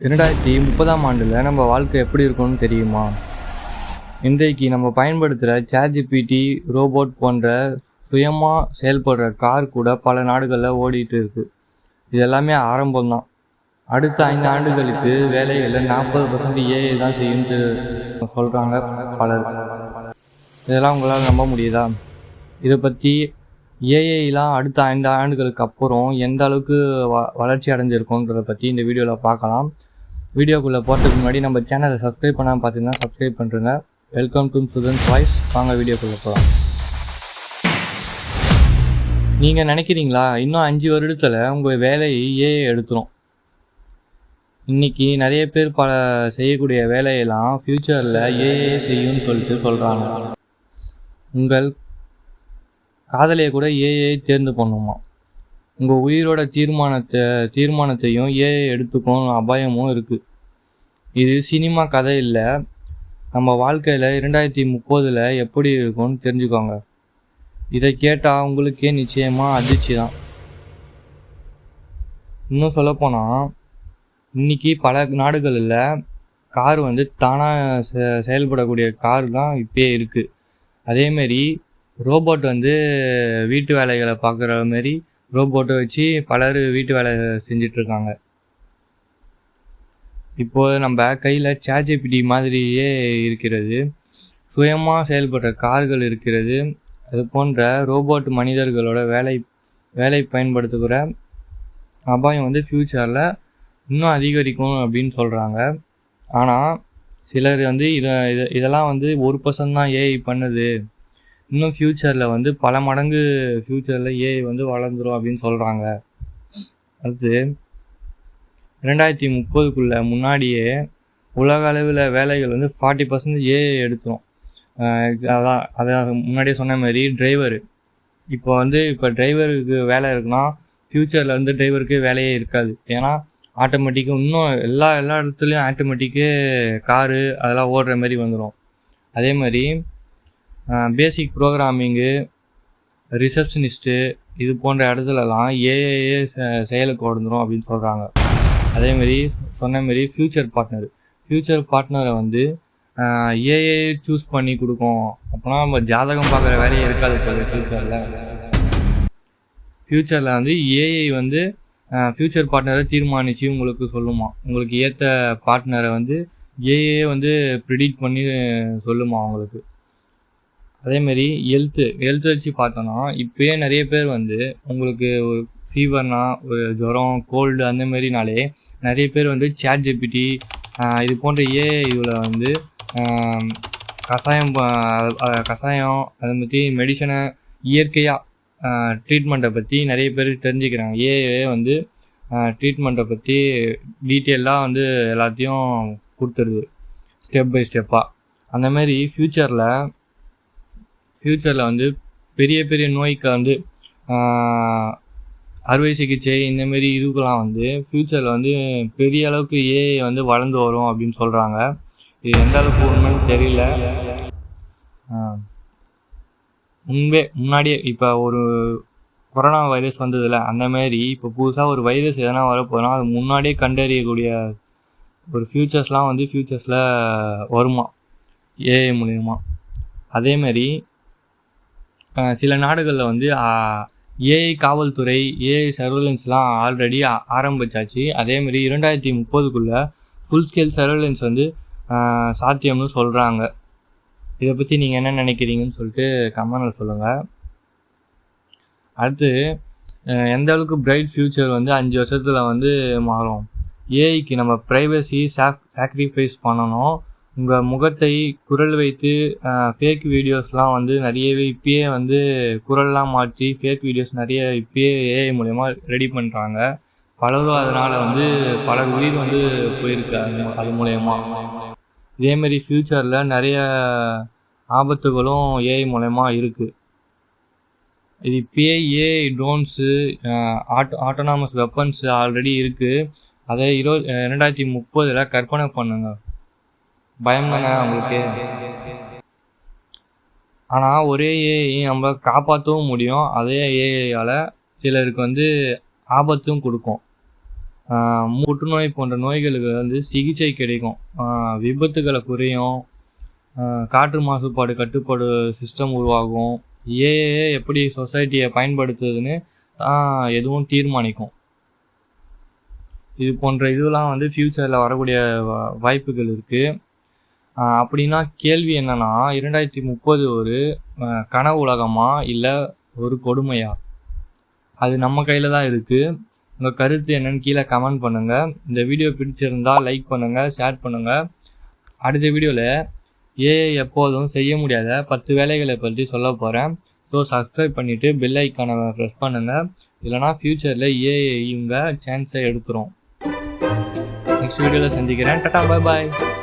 இரண்டாயிரத்தி முப்பதாம் ஆண்டில் நம்ம வாழ்க்கை எப்படி இருக்கும்னு தெரியுமா? இன்றைக்கு நம்ம பயன்படுத்துகிற சேட்ஜிபிடி ரோபோட் போன்ற சுயமாக செயல்படுற கார் கூட பல நாடுகளில் ஓடிட்டு இருக்கு. இது எல்லாமே ஆரம்பம்தான். அடுத்த ஐந்து ஆண்டுகளுக்கு வேலைகளில் நாற்பது பர்சன்ட் ஏஐ தான் செய்யும்னு சொல்கிறாங்க பலர். இதெல்லாம் உங்களால் நம்ப முடியுதா? இதை பற்றி ஏஐலாம் அடுத்த ஐந்து ஆண்டுகளுக்கு அப்புறம் எந்த அளவுக்கு வ வளர்ச்சி அடைஞ்சிருக்கோன்றதை பற்றி இந்த வீடியோவில் பார்க்கலாம். வீடியோக்குள்ளே போகிறதுக்கு முன்னாடி நம்ம சேனலை சப்ஸ்கிரைப் பண்ணாமல் பார்த்தீங்கன்னா சப்ஸ்கிரைப் பண்ணுறேங்க வெல்கம் டு சுதன்ஸ் வாய்ஸ் வாங்க வீடியோக்குள்ளே போகலாம் நீங்கள் நினைக்கிறீங்களா? இன்னும் அஞ்சு வருடத்தில் உங்கள் வேலையை ஏஐ எடுத்துரும். இன்னைக்கு நிறைய பேர் பல செய்யக்கூடிய வேலையெல்லாம் ஃப்யூச்சரில் ஏஏ செய்யும்னு சொல்லிட்டு சொல்கிறாங்க உங்கள் காதலியை கூட ஏஏ தேர்ந்து பண்ணுமா? உங்கள் உயிரோட தீர்மானத்தை தீர்மானத்தையும் ஏஐ எடுத்துக்கும் அபாயமும் இருக்குது இது சினிமா கதை இல்லை. நம்ம வாழ்க்கையில் இரண்டாயிரத்தி முப்பதில் எப்படி இருக்கும்னு தெரிஞ்சுக்கோங்க. இதை கேட்டால் உங்களுக்கே நிச்சயமாக அதிர்ச்சி தான். இன்னும் சொல்லப்போனால் இன்னைக்கு பல நாடுகளில் கார் வந்து தானாக செ செயல்படக்கூடிய கார் தான் இப்பயே இருக்குது அதேமாரி ரோபோட் வந்து வீட்டு வேலைகளை பார்க்குற மாரி ரோபோட்டை வச்சு பலர் வீட்டு வேலை செஞ்சிட்ருக்காங்க. இப்போது நம்ம கையில் சேஜிபிடி மாதிரியே இருக்கிறது. சுயமாக செயல்படுற கார்கள் இருக்கிறது. அது போன்ற ரோபோட் மனிதர்களோட வேலை வேலை பயன்படுத்துகிற அபாயம் வந்து ஃப்யூச்சரில் இன்னும் அதிகரிக்கும் அப்படின்னு சொல்கிறாங்க ஆனால் சிலர் வந்து இதை இதை இதெல்லாம் வந்து ஒரு பர்சன்ட் தான் ஏஐ பண்ணுது. இன்னும் ஃப்யூச்சரில் வந்து பல மடங்கு ஃப்யூச்சரில் ஏஐ வந்து வளர்ந்துரும் அப்படின்னு சொல்கிறாங்க அடுத்து ரெண்டாயிரத்தி முப்பதுக்குள்ளே முன்னாடியே உலக அளவில் வேலைகள் வந்து ஃபார்ட்டி பர்சன்ட் ஏஐ எடுத்துரும். அதான் அதான் முன்னாடியே சொன்ன மாதிரி டிரைவர் இப்போ வந்து இப்போ டிரைவருக்கு வேலை இருக்குன்னா ஃப்யூச்சரில் வந்து டிரைவருக்கு வேலையே இருக்காது. ஏன்னா ஆட்டோமேட்டிக்காக இன்னும் எல்லா எல்லா இடத்துலையும் ஆட்டோமேட்டிக்கு காரு அதெல்லாம் ஓடுற மாதிரி வந்துடும் அதே மாதிரி பேசிக் ப்ரோக்ராமிங்கு ரிசப்ஷனிஸ்ட்டு இது போன்ற இடத்துலலாம் ஏஏஏ செயலுக்கு உடந்துரும் அப்படின்னு சொல்கிறாங்க அதேமாரி சொன்ன மாரி ஃப்யூச்சர் பார்ட்னர் ஃப்யூச்சர் பார்ட்னரை வந்து ஏஏ சூஸ் பண்ணி கொடுக்கும். அப்போனா நம்ம ஜாதகம் பார்க்குற வேலையே இருக்காது இப்போ ஃப்யூச்சரில் ஃப்யூச்சரில் வந்து ஏஐ வந்து ஃப்யூச்சர் பார்ட்னரை தீர்மானித்து உங்களுக்கு சொல்லுமா. உங்களுக்கு ஏற்ற பார்ட்னரை வந்து ஏஏ வந்து ப்ரிடிக்ட் பண்ணி சொல்லுமா உங்களுக்கு? அதேமாரி ஹெல்த்து ஹெல்த் வச்சு பார்த்தோன்னா இப்போயே நிறைய பேர் வந்து உங்களுக்கு ஒரு ஃபீவர்னா ஒரு ஜுரம் கோல்டு அந்த மாதிரினாலே நிறைய பேர் வந்து சேட் ஜெபிட்டி இது போன்ற ஏ இதில் வந்து கஷாயம் கஷாயம் அதை பற்றி மெடிசனை இயற்கையாக ட்ரீட்மெண்ட்டை பற்றி நிறைய பேர் தெரிஞ்சுக்கிறாங்க. ஏஏ வந்து ட்ரீட்மெண்ட்டை பற்றி டீட்டெயிலாக வந்து எல்லாத்தையும் கொடுத்துருது. ஸ்டெப் பை ஸ்டெப்பாக அந்தமாரி ஃப்யூச்சரில் ஃப்யூச்சரில் வந்து பெரிய பெரிய நோய்க்கு வந்து அறுவை சிகிச்சை இந்தமாரி இதுக்கெலாம் வந்து ஃப்யூச்சரில் வந்து பெரிய அளவுக்கு ஏஐ வந்து வளர்ந்து வரும் அப்படின்னு சொல்கிறாங்க இது எந்த அளவுக்கு உண்மைன்னு தெரியல. முன்பே முன்னாடியே இப்போ ஒரு கொரோனா வைரஸ் வந்ததில்ல அந்தமாரி இப்போ புதுசாக ஒரு வைரஸ் எதனா வரப்போனால் அது முன்னாடியே கண்டறியக்கூடிய ஒரு ஃப்யூச்சர்ஸ்லாம் வந்து ஃப்யூச்சர்ஸில் வருமா? ஏஐ மூலயமா. அதேமாரி சில நாடுகளில் வந்து ஏஐ காவல்துறை ஏஐ சர்வலன்ஸ்லாம் ஆல்ரெடி ஆரம்பிச்சாச்சு. அதேமாரி இரண்டாயிரத்தி முப்பதுக்குள்ளே ஃபுல் ஸ்கேல் சர்வலன்ஸ் வந்து சாத்தியம்னு சொல்கிறாங்க இதை பற்றி நீங்கள் என்ன நினைக்கிறீங்கன்னு சொல்லிட்டு கமெண்டில் சொல்லுங்கள் அடுத்து எந்த அளவுக்கு பிரைட் ஃப்யூச்சர் வந்து அஞ்சு வருஷத்தில் வந்து மாறும்? ஏஐக்கு நம்ம ப்ரைவசி சாக் சாக்ரிஃபைஸ் பண்ணணும். உங்கள் முகத்தை குரல் வைத்து ஃபேக் வீடியோஸ்லாம் வந்து நிறையவே இப்பயே வந்து குரல்லாம் மாற்றி ஃபேக் வீடியோஸ் நிறைய இப்பயே ஏஐ மூலயமா ரெடி பண்ணுறாங்க பலரும் அதனால் வந்து பல உயிர் வந்து போயிருக்கு அது அது மூலயமா இதேமாரி ஃப்யூச்சரில் நிறைய ஆபத்துகளும் ஏஐ மூலயமா இருக்குது இது இப்பயே AI drones auto autonomous weapons already இருக்குது அதை இருபது ரெண்டாயிரத்தி முப்பதில் கற்பனை பண்ணுங்கள் பயம் தானே அவங்களுக்கு? ஆனால் ஒரே ஏஐ நம்ம காப்பாற்றவும் முடியும். அதே ஏஐயால் சிலருக்கு வந்து ஆபத்தும் கொடுக்கும். புற்றுநோய் போன்ற நோய்களுக்கு வந்து சிகிச்சை கிடைக்கும். விபத்துகளை குறையும். காற்று மாசுபாடு கட்டுப்பாடு சிஸ்டம் உருவாகும். ஏஏ எப்படி சொசைட்டியை பயன்படுத்துதுன்னு தான் எதுவும் தீர்மானிக்கும். இது போன்ற இதெல்லாம் வந்து ஃப்யூச்சரில் வரக்கூடிய வாய்ப்புகள் இருக்குது அப்படின்னா கேள்வி என்னன்னா இரண்டாயிரத்தி முப்பது ஒரு கனவு உலகமா இல்லை ஒரு கொடுமையா? அது நம்ம கையில் தான் இருக்குது உங்கள் கருத்து என்னன்னு கீழே கமெண்ட் பண்ணுங்கள் இந்த வீடியோ பிடிச்சிருந்தா லைக் பண்ணுங்கள் ஷேர் பண்ணுங்கள் அடுத்த வீடியோவில் ஏஐ எப்போதும் செய்ய முடியாத பத்து வேலைகளை பற்றி சொல்ல போகிறேன் ஸோ சப்ஸ்கிரைப் பண்ணிவிட்டு பெல் ஐக்கானை ப்ரெஸ் பண்ணுங்கள் இல்லைனா ஃப்யூச்சரில் ஏஐ இவங்க சான்ஸை எடுத்துரும். நெக்ஸ்ட் வீடியோவில் சந்திக்கிறேன். டட்டா பாய் பாய்